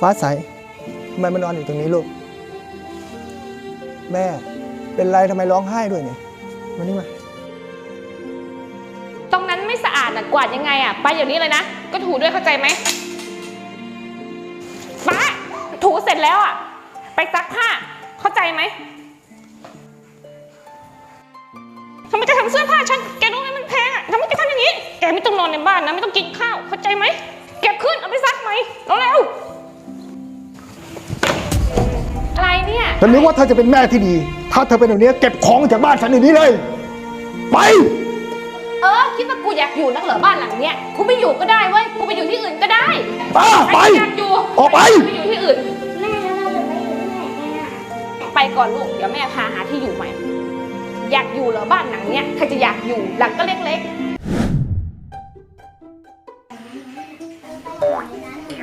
ฟ้าใสทำไมมานอนอยู่ตรงนี้ลูก แม่เป็นไรทำไมร้องไห้ด้วยเนี่ยมานี่มาตรงนั้นไม่สะอาดนะกวาดยังไงอะไปอย่างนี้เลยนะ ก็ถูด้วยเข้าใจไหมป้าถูเสร็จแล้วอะ ไปซักผ้า เข้าใจไหมทำไมแกทำเสื้อผ้าฉัน แกรู้ไหมมันแพงอะทำไมแกทำอย่างนี้ แกไม่ต้องนอนในบ้านนะ ไม่ต้องกินข้าว เข้าใจไหม เก็บขึ้นเอาไปซักไหม ฉันนึกว่าเธอจะเป็นแม่ที่ดี ถ้าเธอเป็นแบบนี้เก็บของออกจากบ้านฉันเดี๋ยวนี้เลย ไป เออ คิดว่ากูอยากอยู่นักเหรอบ้านหลังเนี้ย กูไม่อยู่ก็ได้เว้ย กูไปอยู่ที่อื่นก็ได้ป้าไปอยากอยู่ออกไป ไปอยู่ที่อื่น แม่แล้วเราจะไปอยู่ที่ไหนกันอะไปก่อนลูก เดี๋ยวแม่พาหาที่อยู่ใหม่ อยากอยู่เหรอบ้านหลังเนี้ย ใครจะอยากอยู่ หลังก็เล็กๆ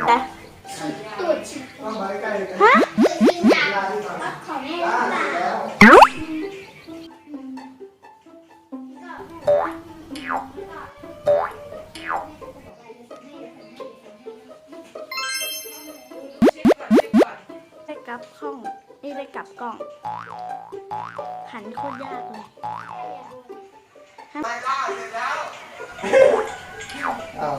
แต่ตูดฉีกฮะจ ริงอะขอแม่หรือเปล่าได้กลับห้อง นี่ได้กลับกล้อง หันโคตรยากเลยอ้าว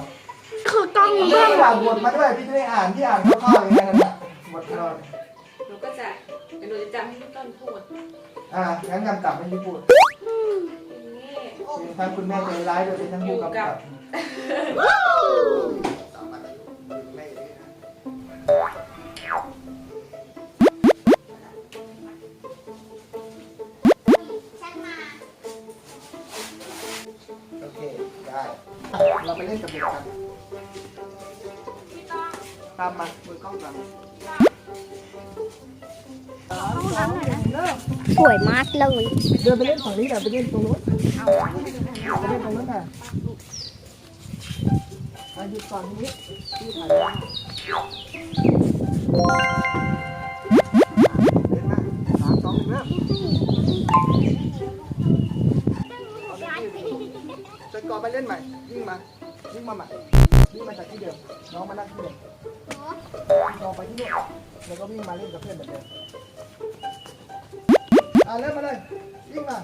คือกล้องพี่ไม่อ่านบทมาด้วยพี่จะได้อ่านที่อ่านคร่าวๆอย่างนั้นนะบทนอน หนูก็จะเดี๋ยวหนูจะจำให้พี่ต้นพูดอ่างั้นกำกับไม่ได้พูดเป็นทั้งคุณแม่ใจร้ายด้วยเป็นทั้งผู้กำกับโอเคได้เราไปเล่นกับเด็กกันตามมามือกล้องตามมา สวยมากเลยเดินไปเล่นฝั่งนี้แต่ไปเล่นตรงนู้นไปเล่นตรงนู้นน่ะมาหยุดก่อนทีนี้พี่ถ่ายแล้วเล่นมาสามสองหนึ่งเริ่มจนก่อนไปเล่นใหม่วิ่งมาวิ่งมาใหม่ วิ่งมาจากที่เดิมน้องมานั่งที่เดิมน้องไปที่นู่นแล้วก็วิ่งมาเล่นกับเพื่อนเหมือนเดิมอะเริ่มมาเลยวิ่งมา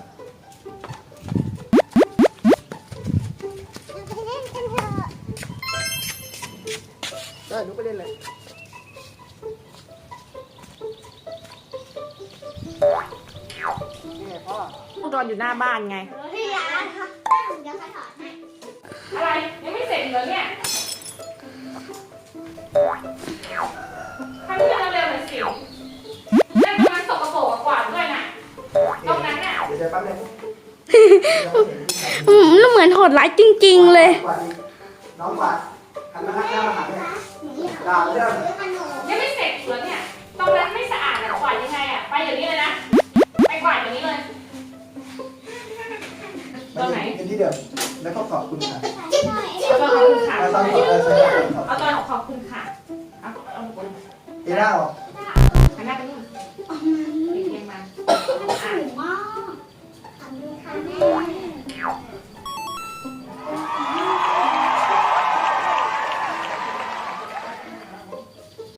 ได้หนูไปเล่นเลยนี่ไงพ่อกูนอนอยู่หน้าบ้านไงพี่ยาครับเดี๋ยวเขาถอดให้ อะไรยังไม่เสร็จเหรอเนี่ยทำให้เร็วๆหน่อยสินั่นกำลังสกปรกกว่าดด้วยน่ะตรงนั้นน่ะเดี๋ยวจะแป๊บนึงอืมมันเหมือนโหดร้ายจริง ๆ เลย กวาดอีกน้องกวาดหันมาหันหน้ามาหาเนี่ยด่าเรื่องยังไม่เสร็จเหรอเนี่ยตรงนั้นไม่สะอาดอะกวาดยังไงอะไปอย่างนี้เลยนะไปกวาดอย่างนี้เลย ตัวไหนที่เดิมแล้วก็ขอบคุณค่ะขอบคุณค่ะตอนขอบคุณค่ะเอาตอนขอบคุณค่ะ เอาเอาคุเอร่าออกหันหน้าไปนู่นเรียงมา ขอบคุมากขอบคุณค่ะแม่